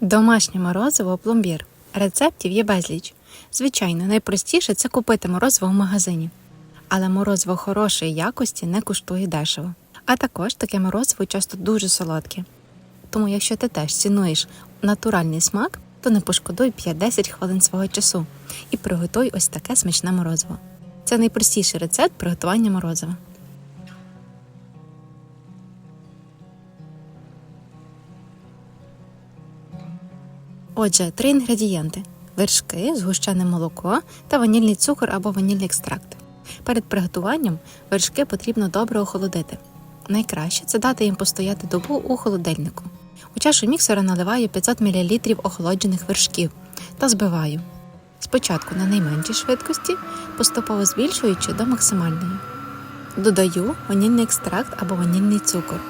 Домашнє морозиво пломбір. Рецептів є безліч. Звичайно, найпростіше це купити морозиво в магазині. Але морозиво хорошої якості не коштує дешево. А також таке морозиво часто дуже солодке. Тому, якщо ти теж цінуєш натуральний смак, то не пошкодуй 5-10 хвилин свого часу і приготуй ось таке смачне морозиво. Це найпростіший рецепт приготування морозива. Отже, три інгредієнти: вершки, згущене молоко та ванільний цукор або ванільний екстракт. Перед приготуванням вершки потрібно добре охолодити. Найкраще це дати їм постояти добу у холодильнику. У чашу міксера наливаю 500 мл охолоджених вершків та збиваю. Спочатку на найменшій швидкості, поступово збільшуючи до максимальної. Додаю ванільний екстракт або ванільний цукор.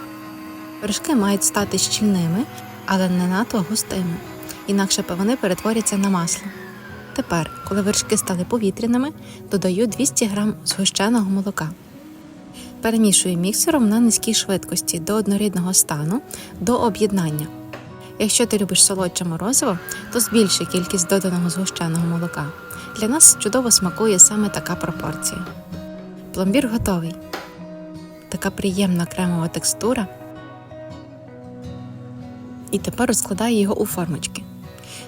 Вершки мають стати щільними, але не надто густими, інакше вони перетворяться на масло. Тепер, коли вершки стали повітряними, додаю 200 г згущеного молока. Перемішую міксером на низькій швидкості до однорідного стану до об'єднання. Якщо ти любиш солодше морозиво, то збільши кількість доданого згущеного молока. Для нас чудово смакує саме така пропорція. Пломбір готовий. Така приємна кремова текстура. І тепер розкладаю його у формочки.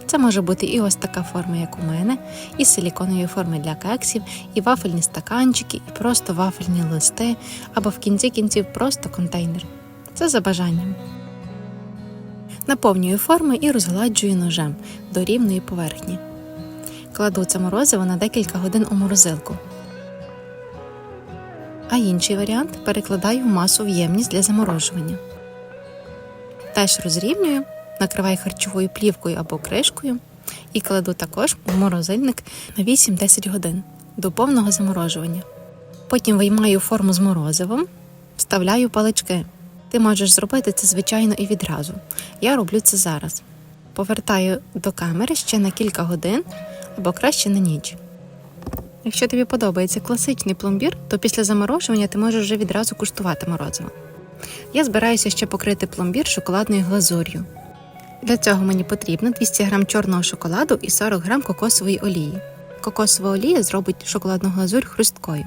Це може бути і ось така форма, як у мене, і силіконові форми для кексів, і вафельні стаканчики, і просто вафельні листи, або в кінці кінців просто контейнер. Це за бажанням. Наповнюю форми і розгладжую ножем до рівної поверхні. Кладу це морозиво на декілька годин у морозилку. А інший варіант перекладаю в масу в ємність для заморожування. Теж розрівнюю, накриваю харчовою плівкою або кришкою і кладу також у морозильник на 8-10 годин до повного заморожування. Потім виймаю форму з морозивом, вставляю палички. Ти можеш зробити це звичайно і відразу. Я роблю це зараз. Повертаю до камери ще на кілька годин або краще на ніч. Якщо тобі подобається класичний пломбір, то після заморожування ти можеш вже відразу куштувати морозиво. Я збираюся ще покрити пломбір шоколадною глазур'ю. Для цього мені потрібно 200 г чорного шоколаду і 40 г кокосової олії. Кокосова олія зробить шоколадну глазурь хрусткою.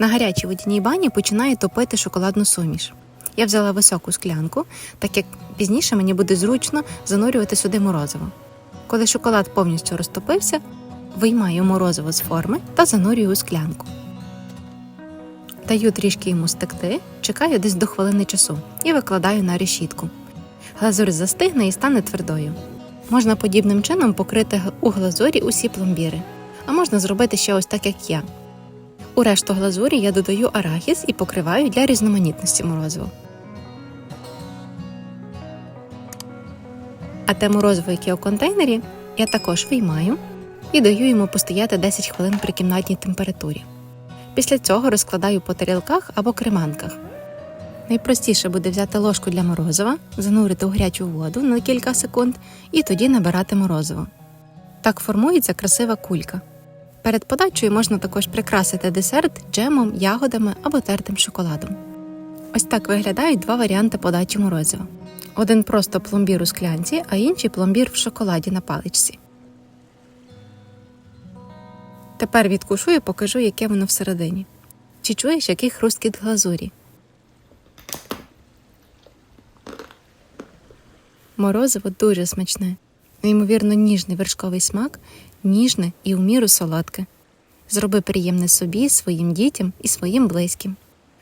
На гарячій водяній бані починаю топити шоколадну суміш. Я взяла високу склянку, так як пізніше мені буде зручно занурювати сюди морозиво. Коли шоколад повністю розтопився, виймаю морозиво з форми та занурюю у склянку. Даю трішки йому стекти, чекаю десь до хвилини часу і викладаю на решітку. Глазурь застигне і стане твердою. Можна подібним чином покрити у глазурі усі пломбіри, а можна зробити ще ось так, як я. У решту глазурі я додаю арахіс і покриваю для різноманітності морозива. А те морозиво, яке у контейнері, я також виймаю і даю йому постояти 10 хвилин при кімнатній температурі. Після цього розкладаю по тарілках або креманках. Найпростіше буде взяти ложку для морозива, занурити у гарячу воду на кілька секунд і тоді набирати морозиво. Так формується красива кулька. Перед подачею можна також прикрасити десерт джемом, ягодами або тертим шоколадом. Ось так виглядають два варіанти подачі морозива: один просто пломбір у склянці, а інший пломбір в шоколаді на паличці. Тепер відкушу і покажу, яке воно всередині. Чи чуєш, який хрусткіт глазурі? Морозиво дуже смачне, неймовірно ніжний вершковий смак, ніжне і у міру солодке. Зроби приємне собі, своїм дітям і своїм близьким.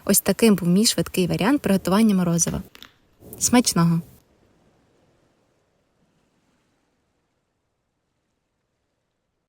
Ось таким був мій швидкий варіант приготування морозива. Смачного!